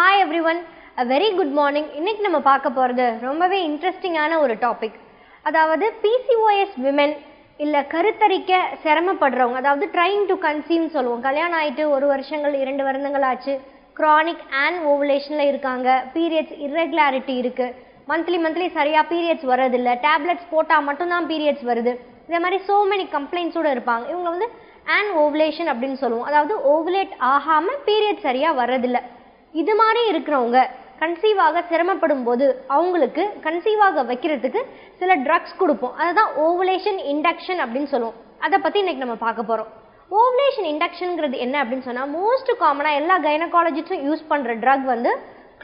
Hi everyone a very good morning இன்னைக்கு நம்ம பார்க்க போகிறது ரொம்பவே இன்ட்ரெஸ்டிங்கான ஒரு டாபிக் அதாவது பிசிஓஎஸ் விமென் இல்லை கருத்தரிக்க சிரமப்படுறவங்க அதாவது ட்ரைங் டு கன்சீவ்னு சொல்லுவோம். கல்யாணம் ஆகிட்டு ஒரு வருஷங்கள் இரண்டு வருடங்கள் ஆச்சு. க்ரானிக் அண்ட் ஓவுலேஷனில் இருக்காங்க. பீரியட்ஸ் இர்ரெகுலாரிட்டி இருக்குது மந்த்லி மந்த்லி சரியாக பீரியட்ஸ் வரதில்லை டேப்லெட்ஸ் போட்டால் மட்டும்தான் பீரியட்ஸ் வருது. இதே மாதிரி சோ மெனி கம்ப்ளைண்ட்ஸோடு இருப்பாங்க. இவங்க வந்து அண்ட் ஓவுலேஷன் அப்படின்னு சொல்லுவோம். அதாவது ஓவுலேட் ஆகாமல் பீரியட் சரியாக வர்றதில்லை. இது மாதிரி இருக்கிறவங்க கன்சீவாக சிரமப்படும் போது அவங்களுக்கு கன்சீவாக வைக்கிறதுக்கு சில ட்ரக்ஸ் கொடுப்போம். அதுதான் ஓவலேஷன் இண்டக்ஷன் அப்படின்னு சொல்லுவோம். அதை பற்றி இன்னைக்கு நம்ம பார்க்க போகிறோம் ஓவலேஷன் இண்டக்ஷனுங்கிறது என்ன அப்படின்னு சொன்னால் மோஸ்ட் காமனாக எல்லா கைனகாலஜிஸ்டும் யூஸ் பண்ணுற ட்ரக் வந்து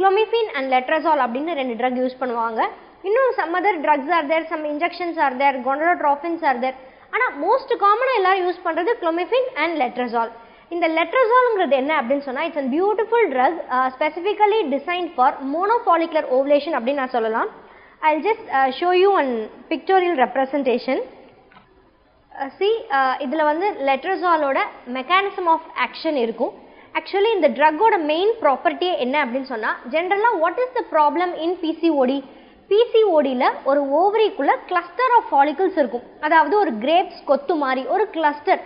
குளோமிஃபின் அண்ட் லெட்ரசால் அப்படின்னு ரெண்டு ட்ரக் யூஸ் பண்ணுவாங்க. இன்னும் some other drugs are there some injections are there gonadotrophins are there ஆனால் மோஸ்ட் காமனாக எல்லாரும் யூஸ் பண்ணுறது குளோமிஃபின் அண்ட் லெட்ரசால் இந்த லெட்ரசால்ங்கிறது என்ன அப்படின்னு சொன்னால் it's an beautiful drug specifically design for monofollicular ovulation அப்படின்னு நான் சொல்லலாம். I just show you an pictorial representation see இதில் வந்து லெட்ரசாலோட மெக்கானிசம் ஆஃப் ஆக்ஷன் இருக்கும். ஆக்சுவலி இந்த ட்ரக்கோட மெயின் ப்ராப்பர்ட்டியே என்ன அப்படின்னு சொன்னால் ஜென்ரலாக what is the problem in PCOD பிசிஓடியில் ஒரு ஓவரிக்குள்ளே கிளஸ்டர் ஆஃப் ஃபாலிகல்ஸ் இருக்கும். அதாவது ஒரு கிரேப்ஸ் கொத்து மாதிரி ஒரு கிளஸ்டர்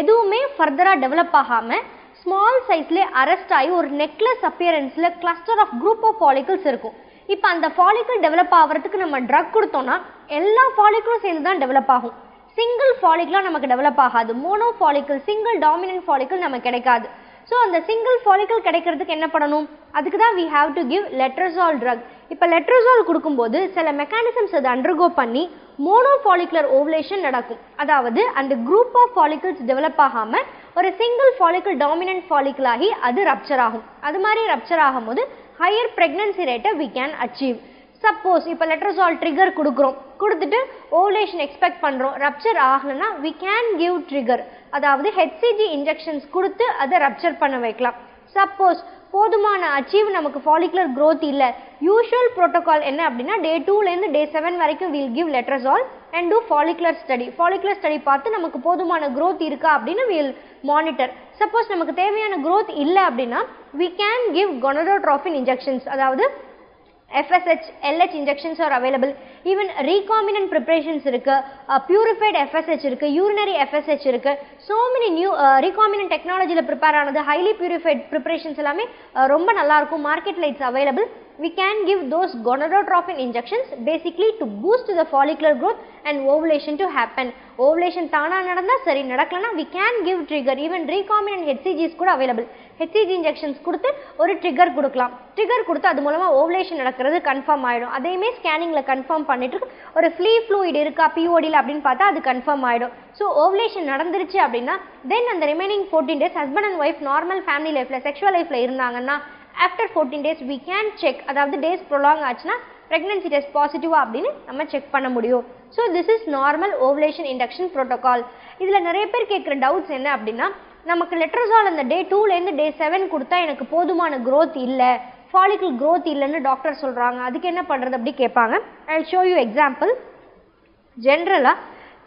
எதுவுமே ஃபர்தராக டெவலப் ஆகாமல் ஸ்மால் சைஸ்லேயே அரெஸ்ட் ஆகி ஒரு necklace அப்பியரன்ஸில் cluster of group of follicles இருக்கும். இப்போ அந்த ஃபாலிக்கல் டெவலப் ஆகிறதுக்கு நம்ம ட்ரக் கொடுத்தோம்னா எல்லா ஃபாலிக்கிளும் சேர்ந்து தான் டெவலப் ஆகும். சிங்கிள் ஃபாலிக்கிளாக நமக்கு டெவலப் ஆகாது. Mono follicle single dominant follicle நமக்கு கிடைக்காது. ஸோ அந்த சிங்கிள் ஃபாலிக்கல் கிடைக்கிறதுக்கு என்ன பண்ணணும்? அதுக்கு தான் we have to give letrozole drug இப்போ லெட்ரசால் கொடுக்கும்போது சில மெக்கானிசம்ஸ் அதை அண்டர்கோ பண்ணி மோனோஃபாலிகுலர் ஓவலேஷன் நடக்கும். அதாவது அந்த குரூப் ஆஃப் ஃபாலிகிள்ஸ் டெவலப் ஆகாமல் ஒரு சிங்கிள் ஃபாலிகுல் டாமினன்ட் ஃபாலிகுல் ஆகி அது ரப்சர் ஆகும். அது மாதிரி ரப்சர் ஆகும்போது ஹையர் ப்ரெக்னன்சி ரேட்டை வி கேன் அச்சீவ் சப்போஸ் இப்போ லெட்ரசால் ட்ரிகர் கொடுக்குறோம். கொடுத்துட்டு ஓவலேஷன் எக்ஸ்பெக்ட் பண்ணுறோம் ரப்சர் ஆகலைன்னா வி கேன் கிவ் ட்ரிகர் அதாவது ஹெச்சிஜி இன்ஜெக்ஷன்ஸ் கொடுத்து அதை ரப்சர் பண்ண வைக்கலாம். சப்போஸ் போதுமான அச்சீவ் நமக்கு ஃபாலிகுலர் க்ரோத் இல்லை. யூஷுவல் ப்ரோட்டோகால் என்ன அப்படின்னா டே டூலேருந்து டே செவன் வரைக்கும் will give letrozole and do follicular study follicular study பார்த்து நமக்கு போதுமான க்ரோத் இருக்கா அப்படின்னு வில் மானிட்டர் சப்போஸ் நமக்கு தேவையான க்ரோத் இல்லை அப்படின்னா we can give gonadotrophin injections அதாவது FSH, LH injections are available. Even recombinant preparations இருக்கு purified FSH இருக்கு urinary FSH இருக்கு so many new uh, recombinant technologyல prepare ஆனது highly purified preparations எல்லாமே uh, ரொம்ப நல்லா இருக்கும் marketல it's available we can give those gonadotropin injections basically to boost the follicular growth and ovulation to happen ovulation தானாக நடந்தால் சரி நடக்கலனா we can give trigger even recombinant HCGs கூட அவைலபிள் ஹெச்சிஜி இன்ஜெக்ஷன்ஸ் கொடுத்து ஒரு ட்ரிகர் கொடுக்கலாம். ட்ரிகர் கொடுத்து அது மூலமாக ஓவலேஷன் நடக்கிறது கன்ஃபார்ம் ஆகிடும் அதையுமே ஸ்கேனிங்கில் கன்ஃபார்ம் பண்ணிட்டு ஒரு ஃப்ளீ ஃப்ளூயிட் இருக்கா பிஓடியில் அப்படின்னு பார்த்தா அது கன்ஃபார்ம் ஆகிடும் ஸோ ஓவலேஷன் நடந்துருச்சு அப்படின்னா தென் அந்த remaining fourteen days husband and wife normal family லைஃப்பில் செக்ஷுவல் லைஃப்ல இருந்தாங்கன்னா after fourteen days we can check அதாவது டேஸ் ப்ரொலாங் ஆச்சுன்னா ப்ரெக்னென்சி டெஸ்ட் பாசிட்டிவா அப்படின்னு நம்ம செக் பண்ண முடியும். So this is normal ovulation induction protocol இதில் நிறைய பேர் கேட்குற டவுட்ஸ் என்ன அப்படின்னா நமக்கு லெட்ரஸால் அந்த டே டூலேருந்து டே செவன் கொடுத்தா எனக்கு போதுமான க்ரோத் இல்லை. ஃபாலிக்கல் க்ரோத் இல்லைன்னு டாக்டர் சொல்கிறாங்க அதுக்கு என்ன பண்ணுறது அப்படி கேட்பாங்க. ஐ ஷோ யூ எக்ஸாம்பிள் ஜென்ரலாக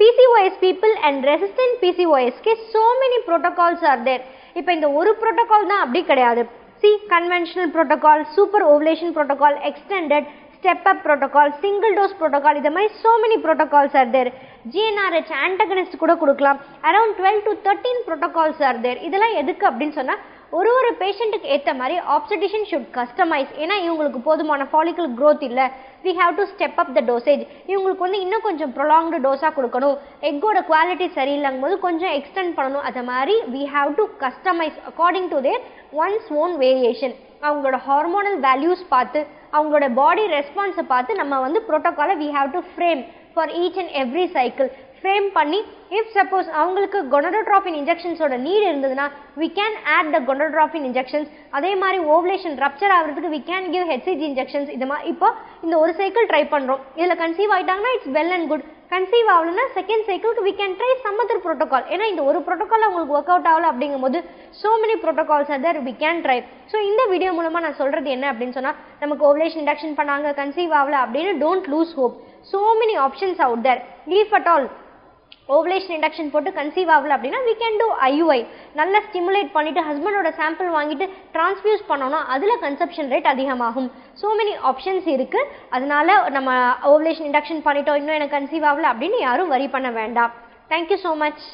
PCOS people and resistant பிசிஓஎஸ்கே so many protocols are there இப்போ இந்த ஒரு ப்ரோட்டோகால் தான் அப்படி கிடையாது. See conventional protocol super ovulation protocol extended step up protocol single dose protocol இது மாதிரி so many protocols are there GnRH antagonist கூட கொடுக்கலாம். Around twelve to thirteen protocols are there இதெல்லாம் எதுக்கு அப்படின்னு சொன்னால் ஒரு ஒரு பேஷண்ட்டுக்கு ஏற்ற மாதிரி ஆப்சடிஷன் ஷுட் கஸ்டமைஸ் ஏன்னா இவங்களுக்கு போதுமான ஃபாலிக்கல் க்ரோத் இல்லை. We have to step up the dosage இவங்களுக்கு வந்து இன்னும் கொஞ்சம் ப்ரொலாங்டு டோஸாக கொடுக்கணும். எக்கோட குவாலிட்டி சரியில்லைங்கும் போது கொஞ்சம் எக்ஸ்டெண்ட் பண்ணணும். அது மாதிரி we have to customize according to their one's own variation அவங்களோட ஹார்மோனல் வேல்யூஸ் பார்த்து அவங்களோட பாடி ரெஸ்பான்ஸை பார்த்து நம்ம வந்து ப்ரோட்டோக்காலை we have to frame for each and every cycle frame பண்ணி இஃப் சப்போஸ் அவங்களுக்கு கொனடோட்ராஃபின் இன்ஜெக்ஷன்ஸோட நீட் இருந்ததுன்னா we can add the gonadotrophin injections அதே மாதிரி ஓவலேஷன் ரப்சர் ஆகிறதுக்கு we can give HCG injections இது மாதிரி இப்போ இந்த ஒரு சைக்கிள் ட்ரை பண்ணுறோம் இதில் conceive ஆகிட்டாங்கன்னா it's well and good conceive ஆகலன்னா second சைக்கிளுக்கு we can try some other protocol ஏன்னா இந்த ஒரு ப்ரோட்டோகால் உங்களுக்கு ஒர்க் அவுட் ஆகல அப்படிங்கும்போது so many protocols other we can try so இந்த வீடியோ மூலமாக நான் சொல்கிறது என்ன அப்படின்னு சொன்னால் நமக்கு ஓவலேஷன் இண்டக்ஷன் பண்ணாங்க கன்சீவ் ஆகல அப்படின்னு don't lose hope so many options out there leave at all ovulation induction போட்டு கன்சீவ் ஆகல அப்படின்னா வி கேன் டூ ஐயுஐ நல்லா ஸ்டிமுலேட் பண்ணிட்டு ஹஸ்பண்டோட சாம்பிள் வாங்கிட்டு டிரான்ஸ்ஃபியூஸ் பண்ணோம்னா அதில் கன்செப்ஷன் ரேட் அதிகமாகும். ஸோ மெனி ஆப்ஷன்ஸ் இருக்குது அதனால நம்ம ஓவலேஷன் இண்டக்ஷன் பண்ணிட்டோம் இன்னும் எனக்கு கன்சீவ் ஆகல அப்படின்னு யாரும் வரி பண்ண வேண்டாம். Thank you so much